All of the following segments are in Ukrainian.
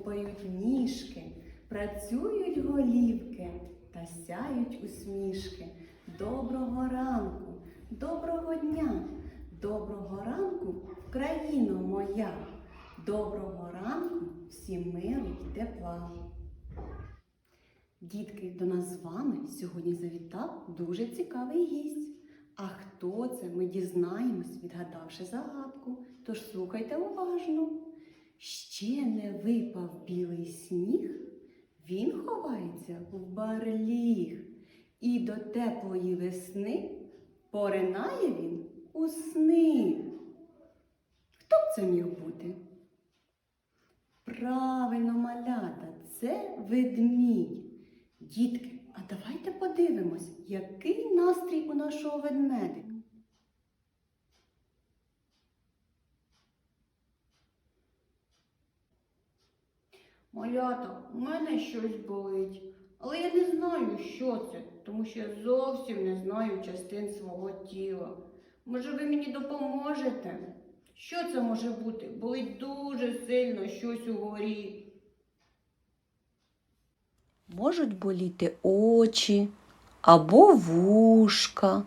гупають ніжки, працюють голівки та сяють усмішки. Доброго ранку, доброго дня, доброго ранку, країно моя, доброго ранку всім миру й тепла. Дітки, до нас з вами сьогодні завітав дуже цікавий гість. А хто це, ми дізнаємось, відгадавши загадку. Тож слухайте уважно. Ще не випав білий сніг, він ховається в барліг, і до теплої весни поринає він у сни. Хто б це міг бути? Правильно, малята, це ведмідь. Дітки, а давайте подивимось, який настрій у нашого ведмедика. Малята, у мене щось болить, але я не знаю, що це, тому що я зовсім не знаю частин свого тіла. Може, ви мені допоможете? Що це може бути? Болить дуже сильно щось угорі. Можуть боліти очі або вушка.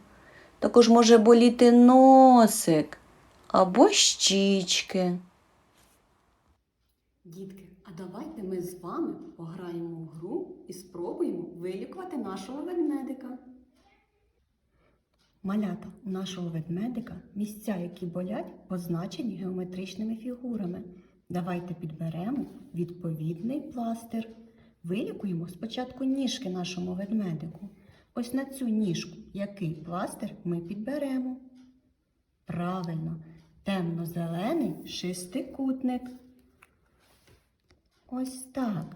Також може боліти носик або щічки. Дітки, давайте ми з вами пограємо в гру і спробуємо вилікувати нашого ведмедика. Малята у нашого ведмедика місця, які болять, позначені геометричними фігурами. Давайте підберемо відповідний пластир. Вилікуємо спочатку ніжки нашому ведмедику. Ось на цю ніжку який пластир ми підберемо. Правильно, темно-зелений шестикутник. Ось так.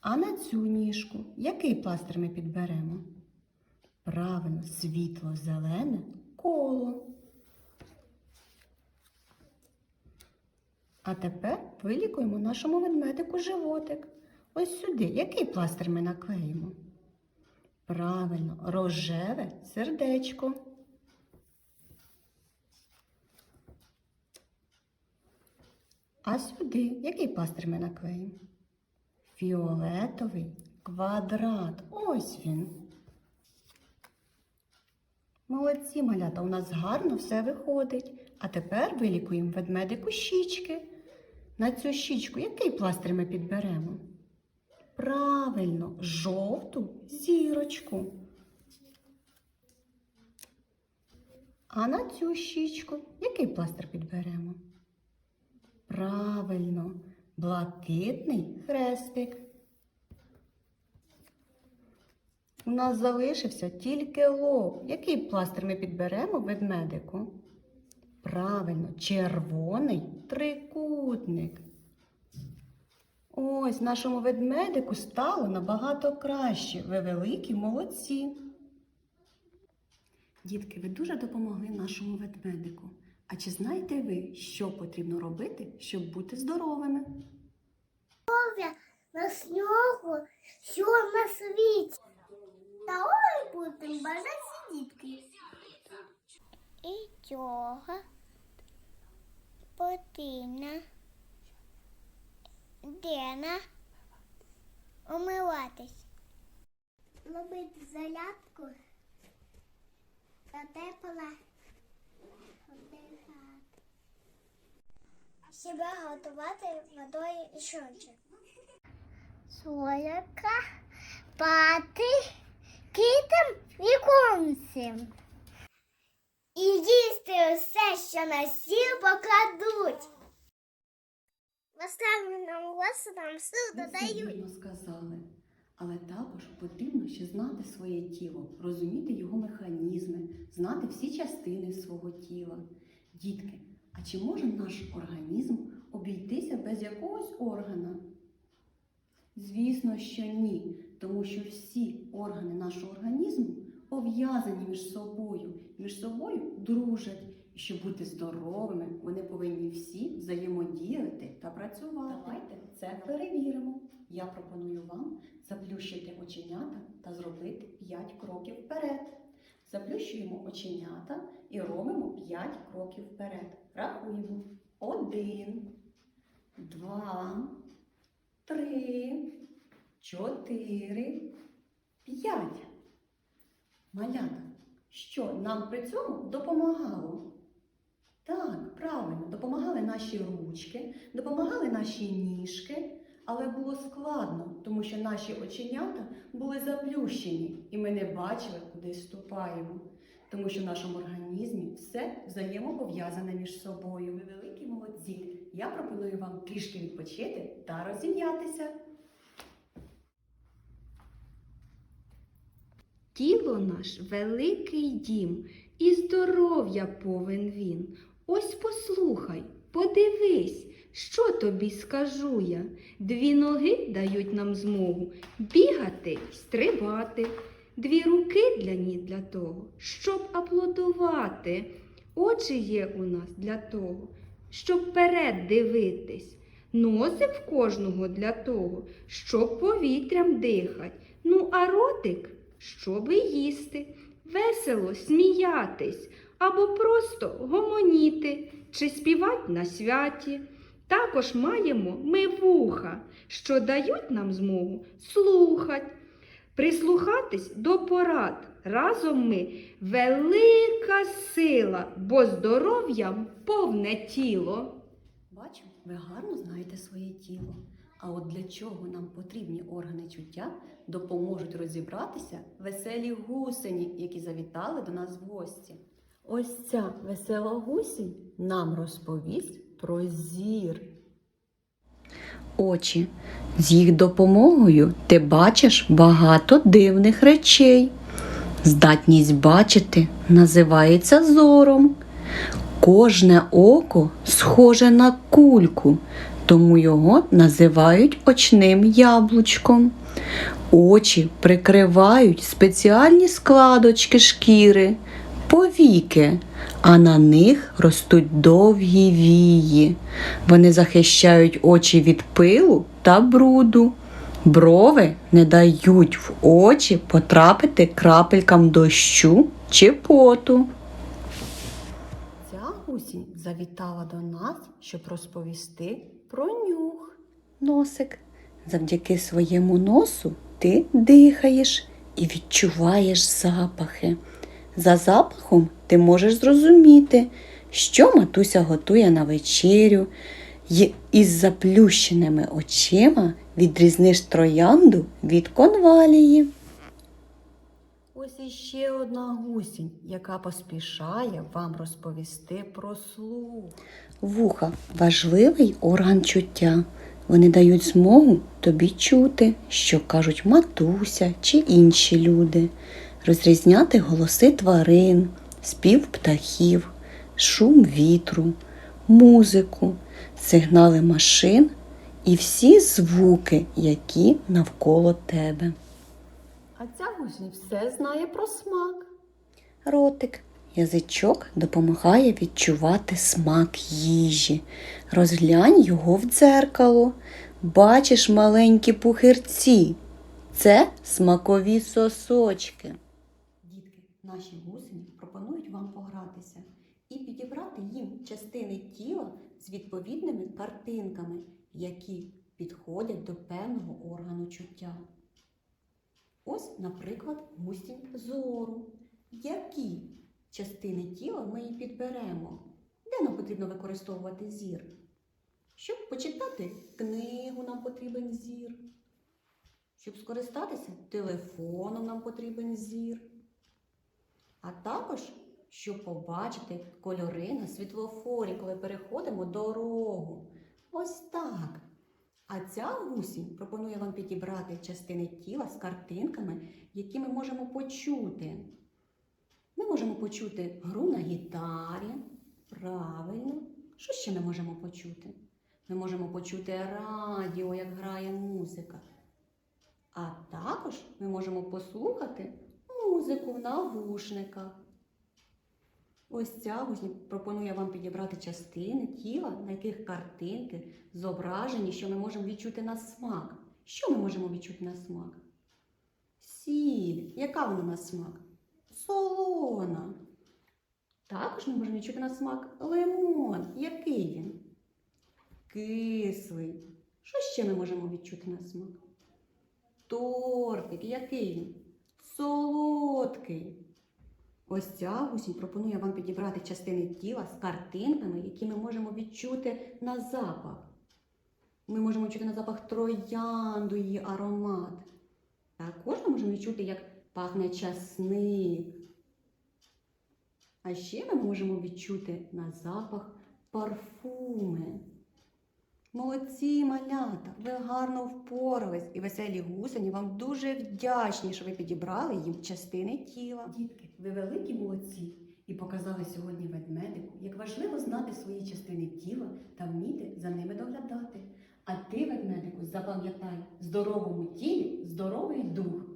А на цю ніжку який пластир ми підберемо? Правильно, світло-зелене коло. А тепер вилікуємо нашому ведмедику животик. Ось сюди. Який пластир ми наклеїмо? Правильно, рожеве сердечко. А сюди який пластир ми наклеїмо? Фіолетовий квадрат. Ось він. Молодці, малята, у нас гарно все виходить. А тепер вилікуємо ведмедику щічки. На цю щічку який пластир ми підберемо? Правильно, жовту зірочку. А на цю щічку який пластир підберемо? Правильно, блакитний хрестик. У нас залишився тільки лоб. Який пластир ми підберемо ведмедику? Правильно, червоний трикутник. Ось нашому ведмедику стало набагато краще. Ви великі молодці. Дітки, ви дуже допомогли нашому ведмедику. А чи знаєте ви, що потрібно робити, щоб бути здоровими? на снігу, що на світі. Та ой будемо бажати дітки. І цього потрібно Дена умиватись. Робити зарядку та тепла вдихати. Себе готувати водою і шончик. Соляка, пати, китам і концем. І їсти все, що на стіл покладуть. Поставленому голосу нам сил додають. вірно сказали. Але також потрібно ще знати своє тіло, розуміти його механізми, знати всі частини свого тіла. Дітки, а чи може наш організм обійтися без якогось органа? Звісно, що ні, тому що всі органи нашого організму пов'язані між собою, між собою дружать. І щоб бути здоровими, вони повинні всі взаємодіяти та працювати. Це перевіримо. Я пропоную вам заплющити оченята та зробити 5 кроків вперед. Заплющуємо оченята і робимо 5 кроків вперед. Рахуємо. Один, два, три, чотири, п'ять. Малята, що нам при цьому допомагало? Так, правильно, допомагали наші ручки, допомагали наші ніжки, але було складно, тому що наші оченята були заплющені, і ми не бачили, куди ступаємо. Тому що в нашому організмі все взаємопов'язане між собою. Ви великі молодці. Я пропоную вам трішки відпочити та розім'ятися. Тіло наш великий дім, і здоров'я повен він. Ось послухай, подивись, що тобі скажу я. Дві ноги дають нам змогу бігати стрибати. Дві руки для ні для того, щоб аплодувати. Очі є у нас для того, щоб вперед дивитись. Носик в кожного для того, щоб повітрям дихать. Ну, а ротик, щоби їсти, весело сміятись або просто гомоніти чи співати на святі. Також маємо ми вуха, що дають нам змогу слухать, прислухатись до порад. Разом ми велика сила, бо здоров'ям повне тіло. Бачу, ви гарно знаєте своє тіло. А от для чого нам потрібні органи чуття, допоможуть розібратися веселі гусені, які завітали до нас в гості. Ось ця весела гусінь нам розповість про зір. Очі. З їх допомогою ти бачиш багато дивних речей. Здатність бачити називається зором. Кожне око схоже на кульку, тому його називають очним яблучком. Очі прикривають спеціальні складочки шкіри, повіки, а на них ростуть довгі вії. Вони захищають очі від пилу та бруду. Брови не дають в очі потрапити крапелькам дощу чи поту. Ця гусінь завітала до нас, щоб розповісти про нюх. Носик. Завдяки своєму носу ти дихаєш і відчуваєш запахи. За запахом ти можеш зрозуміти, що матуся готує на вечерю, й із заплющеними очима відрізниш троянду від конвалії. Ось іще одна гусінь, яка поспішає вам розповісти про слух. Вуха важливий орган чуття. Вони дають змогу тобі чути, що кажуть матуся чи інші люди, розрізняти голоси тварин, спів птахів, шум вітру, музику, сигнали машин і всі звуки, які навколо тебе. А ця гусінь все знає про смак. Ротик. Язичок допомагає відчувати смак їжі. Розглянь його в дзеркало. Бачиш маленькі пухирці. Це смакові сосочки. Наші гусені пропонують вам погратися і підібрати їм частини тіла з відповідними картинками, які підходять до певного органу чуття. Ось, наприклад, гусінь зору. Які частини тіла ми її підберемо? Де нам потрібно використовувати зір? Щоб почитати книгу, нам потрібен зір. Щоб скористатися телефоном, нам потрібен зір. А також, щоб побачити кольори на світлофорі, коли переходимо дорогу. Ось так. А ця гусінь пропонує вам підібрати частини тіла з картинками, які ми можемо почути. Ми можемо почути гру на гітарі. Правильно. Що ще ми можемо почути? Ми можемо почути радіо, як грає музика. А також ми можемо послухати музику в навушниках. Ось ця гусінь пропонує вам підібрати частини тіла, на яких картинки зображені, що ми можемо відчути на смак. Що ми можемо відчути на смак? Сіль. Яка вона на смак? Солона. Також ми можемо відчути на смак лимон. Який він? Кислий. Що ще ми можемо відчути на смак? Тортик, який він? Солодкий. Ось ця гусінь пропонує вам підібрати частини тіла з картинками, які ми можемо відчути на запах. Ми можемо відчути на запах троянду її аромат. Також ми можемо відчути, як пахне часник. А ще ми можемо відчути на запах парфуми. Молодці, малята, ви гарно впорались і веселі гусені вам дуже вдячні, що ви підібрали їм частини тіла. Дітки, ви великі молодці і показали сьогодні ведмедику, як важливо знати свої частини тіла та вміти за ними доглядати. А ти, ведмедику, запам'ятай, здоровому тілі здоровий дух.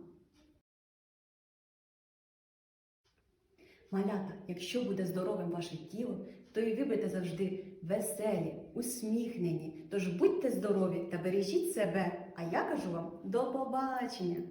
Малята, якщо буде здоровим ваше тіло, то і ви будете завжди веселі, усміхнені. Тож будьте здорові та бережіть себе. А я кажу вам до побачення!